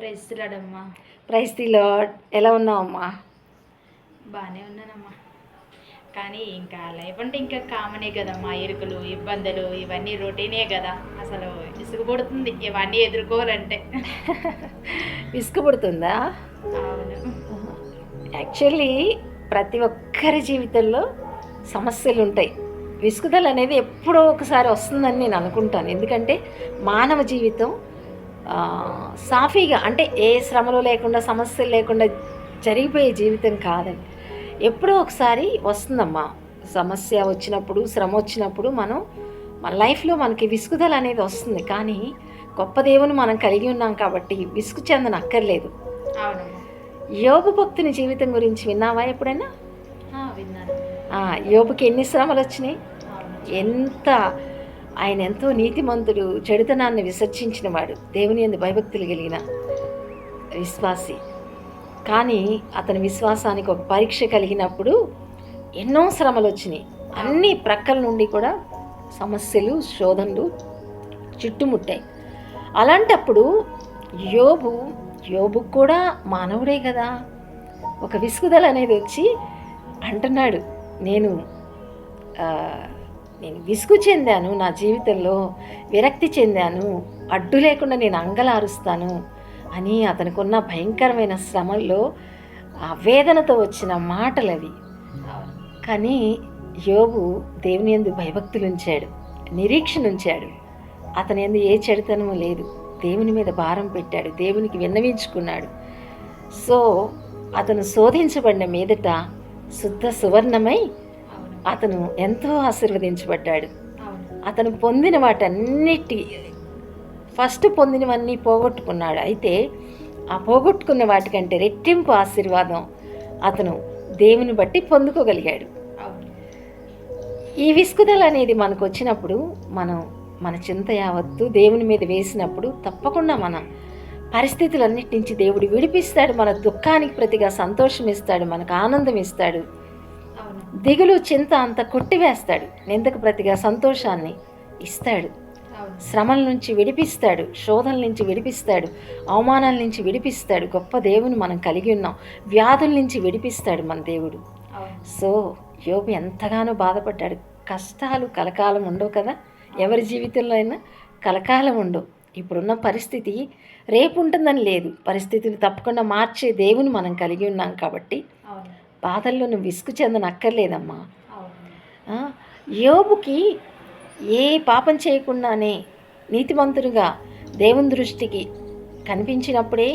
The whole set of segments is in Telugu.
ప్రెస్లాడమ్మా ప్రైస్ ది లార్డ్ ఎలా ఉన్నావమ్మా? బాగానే ఉన్నానమ్మా. కానీ ఇంకా లైఫ్ అంటే ఇంకా కామనే కదమ్మా. ఎరుకలు ఇబ్బందులు ఇవన్నీ రొటీనే కదా. అసలు విసుగుపడుతుంది ఇవన్నీ ఎదుర్కోవాలంటే. విసుగుపడుతుందా అవును. యాక్చువల్లీ ప్రతి ఒక్కరి జీవితంలో సమస్యలు ఉంటాయి. విసుగుదల అనేది ఎప్పుడో ఒకసారి వస్తుందని నేను అనుకుంటాను. ఎందుకంటే మానవ జీవితం సాఫీగా అంటే ఏ శ్రమలు లేకుండా సమస్యలు లేకుండా జరిగిపోయే జీవితం కాదండి. ఎప్పుడో ఒకసారి వస్తుందమ్మా. సమస్య వచ్చినప్పుడు శ్రమ వచ్చినప్పుడు మనం మన లైఫ్లో మనకి విసుగుదల అనేది వస్తుంది. కానీ గొప్ప దేవుని మనం కలిగి ఉన్నాం కాబట్టి విసుగు చెందన అక్కర్లేదు. యోగు భక్తుని జీవితం గురించి విన్నావా ఎప్పుడైనా? యోబుకి ఎన్ని శ్రమలు వచ్చినాయి? ఎంత ఆయన ఎంతో నీతిమంతుడు చెడుతనాన్ని విసర్జించిన వాడు దేవుని ఎందు భయభక్తులు కలిగిన విశ్వాసి. కానీ అతని విశ్వాసానికి ఒక పరీక్ష కలిగినప్పుడు ఎన్నో శ్రమలు వచ్చినాయి. అన్ని ప్రక్కల నుండి కూడా సమస్యలు శోధనలు చుట్టుముట్టాయి. అలాంటప్పుడు యోబు యోబు కూడా మానవుడే కదా? ఒక విసుగుదల అనేది వచ్చి అంటున్నాడు. నేను నేను విసుగు చెందాను నా జీవితంలో విరక్తి చెందాను అడ్డు లేకుండా నేను అంగలారుస్తాను అని అతనికున్న భయంకరమైన శ్రమల్లో ఆ వేదనతో వచ్చిన మాటలు అవి కానీ యోగు దేవుని ఎందు భయభక్తులు ఉంచాడు నిరీక్షణ ఉంచాడు అతని ఎందు ఏ చెడుతనము లేదు. దేవుని మీద భారం పెట్టాడు దేవునికి విన్నవించుకున్నాడు. సో అతను శోధించబడిన మీదట శుద్ధ సువర్ణమై అతను ఎంతో ఆశీర్వదించబడ్డాడు. అతను పొందిన వాటన్నిటి ఫస్ట్ పొందినవన్నీ పోగొట్టుకున్నాడు. అయితే ఆ పోగొట్టుకున్న వాటికంటే రెట్టింపు ఆశీర్వాదం అతను దేవుని బట్టి పొందుకోగలిగాడు. ఈ విసుగుదల అనేది మనకు వచ్చినప్పుడు మనం మన చింత యావత్తు దేవుని మీద వేసినప్పుడు తప్పకుండా మన పరిస్థితులన్నిటి నుంచి దేవుడు విడిపిస్తాడు. మన దుఃఖానికి ప్రతిగా సంతోషం ఇస్తాడు. మనకు ఆనందం ఇస్తాడు. దిగులు చింత అంత కొట్టివేస్తాడు. నిందకు ప్రతిగా సంతోషాన్ని ఇస్తాడు. శ్రమల నుంచి విడిపిస్తాడు. శోధనల నుంచి విడిపిస్తాడు. అవమానాల నుంచి విడిపిస్తాడు. గొప్ప దేవుని మనం కలిగి ఉన్నాం. వ్యాధుల నుంచి విడిపిస్తాడు మన దేవుడు. సో యోబు ఎంతగానో బాధపడ్డాడు. కష్టాలు కలకాలం ఉండవు కదా? ఎవరి జీవితంలో అయినా కలకాలం ఉండవు. ఇప్పుడున్న పరిస్థితి రేపు ఉంటుందని లేదు. పరిస్థితులు తప్పకుండా మార్చే దేవుని మనం కలిగి ఉన్నాం కాబట్టి బాధల్లో నువ్వు విసుగు చెందనక్కర్లేదమ్మా. యోబుకి ఏ పాపం చేయకుండానే నీతిమంతుడుగా దేవుని దృష్టికి కనిపించినప్పుడే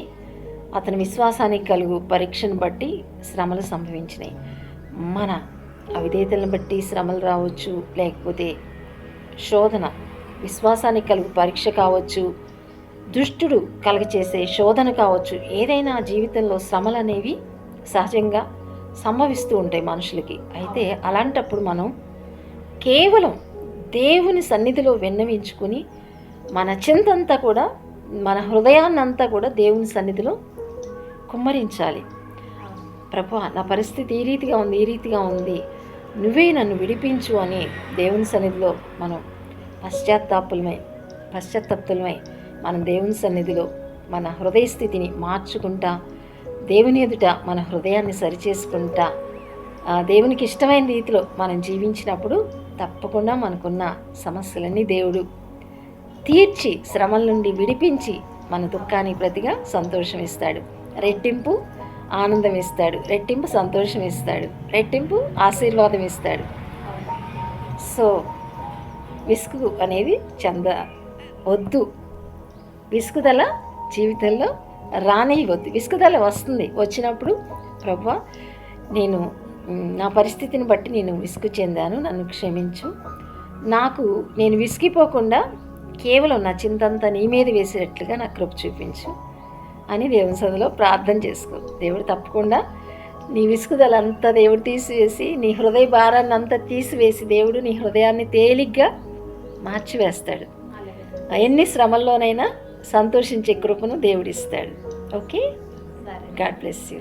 అతని విశ్వాసానికి కలుగు పరీక్షను బట్టి శ్రమలు సంభవించినాయి మన అవిధేతలను బట్టి శ్రమలు రావచ్చు లేకపోతే శోధన విశ్వాసానికి కలుగు పరీక్ష కావచ్చు దుష్టుడు కలగచేసే శోధన కావచ్చు ఏదైనా జీవితంలో శ్రమలు అనేవి సహజంగా సంభవిస్తూ ఉంటాయి మనుషులకి. అయితే అలాంటప్పుడు మనం కేవలం దేవుని సన్నిధిలో విన్నవించుకుని మన చింతంతా కూడా మన హృదయాన్నంతా కూడా దేవుని సన్నిధిలో కుమ్మరించాలి. ప్రభు నా పరిస్థితి ఈ రీతిగా ఉంది ఈ రీతిగా ఉంది. నువ్వే నన్ను విడిపించు అని దేవుని సన్నిధిలో మనం పశ్చాత్తాపులమై పశ్చాత్తాప్తులమై మనం దేవుని సన్నిధిలో మన హృదయ స్థితిని మార్చుకుంటా దేవుని ఎదుట మన హృదయాన్ని సరిచేసుకుంటా ఆ, దేవునికి ఇష్టమైన రీతిలో మనం జీవించినప్పుడు తప్పకుండా మనకున్న సమస్యలన్నీ దేవుడు తీర్చి శ్రమల నుండి విడిపించి మన దుఃఖానికి ప్రతిగా సంతోషం ఇస్తాడు. రెట్టింపు ఆనందం ఇస్తాడు. రెట్టింపు సంతోషం ఇస్తాడు. రెట్టింపు ఆశీర్వాదం ఇస్తాడు. సో విసుగు అనేది చంద వద్దు. విసుగుదల జీవితంలో రానివ్వద్దు. విసుగుదల వస్తుంది. వచ్చినప్పుడు ప్రభా నేను నా పరిస్థితిని బట్టి నేను విసుగు చెందాను. నన్ను క్షమించు. నాకు నేను విసిగిపోకుండా కేవలం నా చింతంతా నీ మీద వేసేటట్లుగా నాకు కృప చూపించు అని దేవుని సదిలో ప్రార్థన చేసుకో. దేవుడు తప్పకుండా నీ విసుగుదల అంతా దేవుడు తీసివేసి నీ హృదయ భారాన్ని అంతా తీసివేసి దేవుడు నీ హృదయాన్ని తేలిగ్గా మార్చివేస్తాడు. ఎన్ని శ్రమల్లోనైనా సంతోషించే కృపను దేవుడిస్తాడు ఓకే? God bless you.